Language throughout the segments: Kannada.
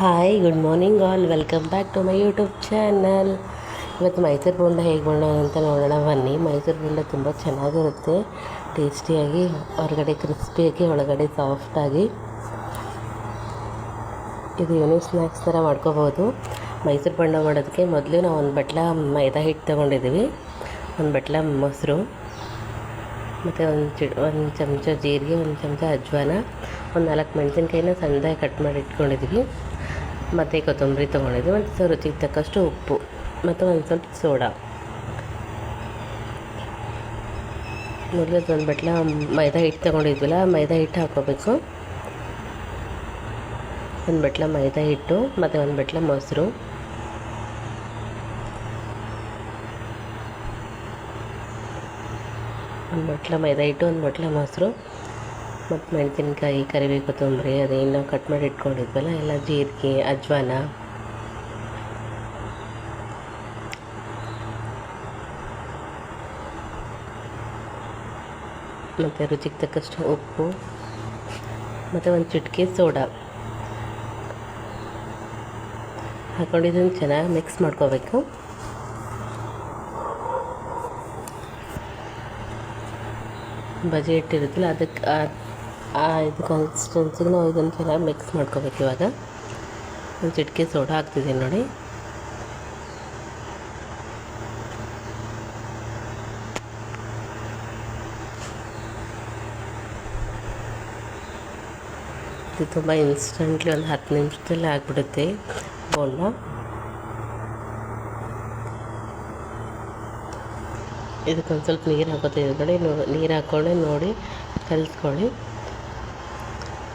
Hi good morning all welcome back to my YouTube channel ಇವತ್ತು ಮೈಸೂರು ಬೋಂಡ ಹೇಗೆ ಮಾಡೋಣ ಅಂತ ನೋಡೋಣ. ಬನ್ನಿ, ಮೈಸೂರು ಬೋಂಡ ತುಂಬ ಚೆನ್ನಾಗಿರುತ್ತೆ. ಟೇಸ್ಟಿಯಾಗಿ, ಹೊರಗಡೆ ಕ್ರಿಸ್ಪಿಯಾಗಿ ಒಳಗಡೆ ಸಾಫ್ಟಾಗಿ ಇದು ಯೂನಿಕ್ ಸ್ನ್ಯಾಕ್ಸ್ ಥರ ಮಾಡ್ಕೋಬೋದು. ಮೈಸೂರು ಬೋಂಡ ಮಾಡೋದಕ್ಕೆ ಮೊದಲು ನಾವು ಒಂದು ಬಟ್ಲ ಮೈದಾ ಹಿಟ್ಟು ತೊಗೊಂಡಿದ್ದೀವಿ. ಒಂದು ಬಟ್ಲ ಮೊಸರು, ಮತ್ತು ಒಂದು ಚಿ, ಒಂದು ಚಮಚ ಜೀರಿಗೆ, ಒಂದು ಚಮಚ ಅಜ್ವಾನ, ಒಂದು ನಾಲ್ಕು ಮೆಣಸಿನ್ಕಾಯಿನ ಸಣ್ಣದಾಗಿ ಕಟ್ ಮಾಡಿ ಇಟ್ಕೊಂಡಿದ್ದೀವಿ. ಮತ್ತು ಕೊತ್ತಂಬರಿ ತೊಗೊಂಡಿದ್ದು, ಮತ್ತು ರುಚಿಗೆ ತಕ್ಕಷ್ಟು ಉಪ್ಪು, ಮತ್ತು ಒಂದು ಸ್ವಲ್ಪ ಸೋಡಾ. ಮೊದಲು ಒಂದು ಬಟ್ಲ ಮೈದಾ ಹಿಟ್ಟು ತೊಗೊಂಡಿದ್ವಲ್ಲ, ಮೈದಾ ಹಿಟ್ಟು ಹಾಕೋಬೇಕು. ಒಂದು ಬಟ್ಲ ಮೈದಾ ಹಿಟ್ಟು, ಮತ್ತು ಒಂದು ಬಟ್ಲ ಮೊಸರು. ಒಂದು ಬಟ್ಲ ಮೈದಾ ಹಿಟ್ಟು, ಒಂದು ಬಟ್ಲ ಮೊಸರು. ಮತ್ತು ಮೆಣಸಿನ್ಕಾಯಿ ಕರಿಬೇವು ಕೊತ್ತಂಬರಿ ಅದೇನು ಕಟ್ ಮಾಡಿ ಇಟ್ಕೊಂಡಿದ್ವಲ್ಲ, ಎಲ್ಲ ಜೀರಿಗೆ, ಅಜ್ವಾನ. ಮತ್ತು ರುಚಿಗೆ ತಕ್ಕಷ್ಟು ಉಪ್ಪು, ಮತ್ತು ಒಂದು ಚಿಟಿಕೆ ಸೋಡಾ. ಹಾಕೊಂಡಿದ್ದನ್ನು ಚೆನ್ನಾಗಿ ಮಿಕ್ಸ್ ಮಾಡ್ಕೋಬೇಕು. ಬಜೆ ಹಿಟ್ಟಿರುತ್ತಲ್ಲ ಅದಕ್ಕೆ ಇದು ಕನ್ಸಿಸ್ಟೆನ್ಸಿಗೆ ನಾವು ಇದನ್ನು ಚೆನ್ನಾಗಿ ಮಿಕ್ಸ್ ಮಾಡ್ಕೋಬೇಕು ಇವಾಗ. ಒಂದು ಚಿಟಿಕೆ ಸೋಡಾ ಹಾಕ್ತಿದ್ದೀನಿ ನೋಡಿ. ಇದು ತುಂಬ ಇನ್ಸ್ಟೆಂಟ್ಲಿ ಒಂದು ಹತ್ತು ನಿಮಿಷದಲ್ಲಿ ಆಗಿಬಿಡುತ್ತೆ ಬೋಂಡ ಇದಕ್ಕೊಂದು ಸ್ವಲ್ಪ ನೀರು ಹಾಕೋತಿದ್ದೀನಿ ನೋಡಿ ನೀರು ಹಾಕ್ಕೊಂಡೆ ನೋಡಿ ಕಲಿಸ್ಕೊಳ್ಳಿ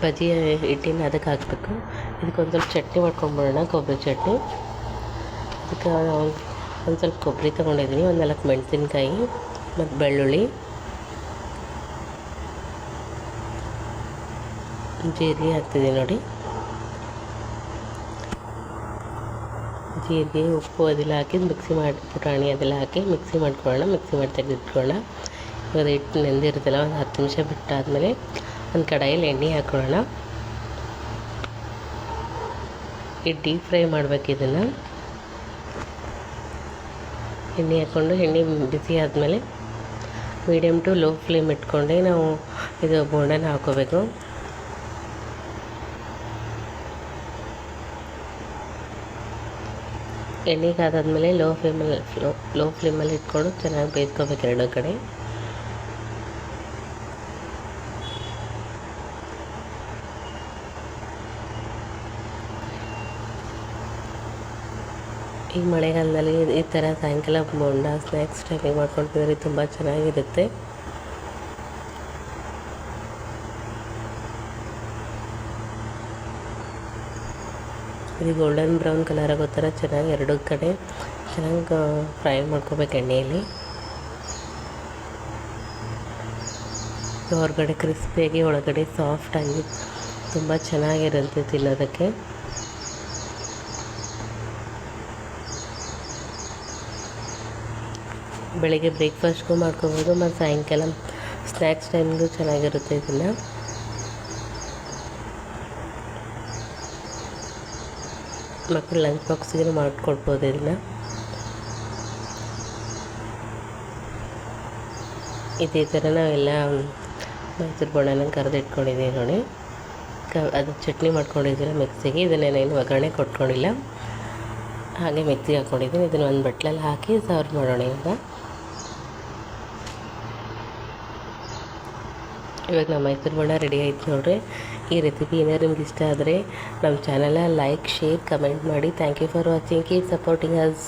ಬಜ್ಜಿ ಹಿಟ್ಟಿನ ಅದಕ್ಕೆ ಹಾಕಬೇಕು. ಇದಕ್ಕೊಂದು ಸ್ವಲ್ಪ ಚಟ್ನಿ ಮಾಡ್ಕೊಂಬಿಡೋಣ, ಕೊಬ್ಬರಿ ಚಟ್ನಿ. ಅದಕ್ಕೆ ಒಂದು ಸ್ವಲ್ಪ ಕೊಬ್ಬರಿ ತೊಗೊಂಡಿದ್ದೀನಿ, ಒಂದು ನಾಲ್ಕು ಮೆಣಸಿನ್ಕಾಯಿ ಮತ್ತು ಬೆಳ್ಳುಳ್ಳಿ. ಜೀರಿಗೆ ಹಾಕ್ತಿದ್ದೀನಿ ನೋಡಿ. ಜೀರಿಗೆ, ಉಪ್ಪು ಅದೆಲ್ಲ ಹಾಕಿ ಮಿಕ್ಸಿ ಮಾಡಿ, ಪುಟಾಣಿ ಅದೆಲ್ಲ ಹಾಕಿ ಮಿಕ್ಸಿ ಮಾಡ್ಕೊಳ್ಳೋಣ, ಮಿಕ್ಸಿ ಮಾಡಿ ತೆಗೆದಿಟ್ಕೊಳ್ಳೋಣ. ಇವಾಗ ಹಿಟ್ಟು ನೆಂದಿರುತ್ತಲ್ಲ, ಒಂದು ಹತ್ತು ನಿಮಿಷ ಬಿಟ್ಟಾದಮೇಲೆ ಒಂದು ಕಡಾಯಲ್ಲಿ ಎಣ್ಣೆ ಹಾಕ್ಕೊಳ್ಳೋಣ ಈ ಡೀಪ್ ಫ್ರೈ ಮಾಡ್ಬೇಕು ಇದನ್ನು. ಎಣ್ಣೆ ಹಾಕ್ಕೊಂಡು, ಎಣ್ಣೆ ಬಿಸಿ ಆದಮೇಲೆ ಮೀಡಿಯಮ್ ಟು ಲೋ ಫ್ಲೇಮ್ ಇಟ್ಕೊಂಡೆ ನಾವು ಇದು ಬೋಂಡನ ಹಾಕ್ಕೋಬೇಕು ಎಣ್ಣೆಗಾದಾದ್ಮೇಲೆ ಲೋ ಫ್ಲೇಮಲ್ಲಿ ಲೋ ಲೋ ಫ್ಲೇಮಲ್ಲಿ ಇಟ್ಕೊಂಡು ಚೆನ್ನಾಗಿ ಬೇಯಿಸ್ಕೋಬೇಕು ಎರಡು ಕಡೆ. ಈ ಮಳೆಗಾಲದಲ್ಲಿ ಈ ಥರ ಸಾಯಂಕಾಲ ಬೋಂಡ ಸ್ನ್ಯಾಕ್ಸ್ ಟೈಮಿಗೆ ಮಾಡ್ಕೊಂಡು ತಿಂದರೆ ತುಂಬ ಚೆನ್ನಾಗಿರುತ್ತೆ. ಇದು ಗೋಲ್ಡನ್ ಬ್ರೌನ್ ಕಲರ್ ಆಗೋ ಥರ ಚೆನ್ನಾಗಿ ಎರಡು ಕಡೆ ಚೆನ್ನಾಗಿ ಫ್ರೈ ಮಾಡ್ಕೋಬೇಕು ಎಣ್ಣೆಯಲ್ಲಿ. ಹೊರಗಡೆ ಕ್ರಿಸ್ಪಿಯಾಗಿ ಒಳಗಡೆ ಸಾಫ್ಟಾಗಿ ತುಂಬ ಚೆನ್ನಾಗಿರುತ್ತೆ ತಿನ್ನೋದಕ್ಕೆ. ಬೆಳಿಗ್ಗೆ ಬ್ರೇಕ್ಫಾಸ್ಟ್ಗೂ ಮಾಡ್ಕೋಬೋದು, ಮತ್ತು ಸಾಯಂಕಾಲ ಸ್ನ್ಯಾಕ್ಸ್ ಟೈಮ್ಗೂ ಚೆನ್ನಾಗಿರುತ್ತೆ ಇದನ್ನು. ಮಕ್ಕಳು ಲಂಚ್ ಬಾಕ್ಸಿಗೆ ಮಾಡಿಕೊಡ್ಬೋದು ಇದನ್ನು. ಇದೇ ಥರ ನಾವೆಲ್ಲ ಮೈಸೂರು ಬೋಂಡನ ಕರೆದಿಟ್ಕೊಂಡಿದ್ದೀವಿ ನೋಡಿ. ಕ ಅದು ಚಟ್ನಿ ಮಾಡ್ಕೊಂಡಿದ್ದೀರ ಮಿಕ್ಸಿಗೆ. ಇದನ್ನೇನೇನು ಒಗ್ಗರಣೆ ಕೊಟ್ಕೊಂಡಿಲ್ಲ. ಹಾಗೆ ಮೆತ್ತಿಗೆ ಹಾಕ್ಕೊಂಡಿದ್ದೀನಿ ಇದನ್ನು ಒಂದು ಬಟ್ಲಲ್ಲಿ ಹಾಕಿ ಸರ್ವ್ ಮಾಡೋಣ ಈಗ. ಇವಾಗ ನಮ್ಮ ಮೈಸೂರು ಬಣ್ಣ ರೆಡಿ ಆಯ್ತು ನೋಡ್ರಿ. ಈ ರೆಸಿಪಿ ಏನಾದ್ರು ನಿಮ್ಗೆ ಇಷ್ಟ ಆದರೆ ನಮ್ಮ ಚಾನಲ ಲೈಕ್, ಶೇರ್, ಕಮೆಂಟ್ ಮಾಡಿ. Thank you for watching keep supporting us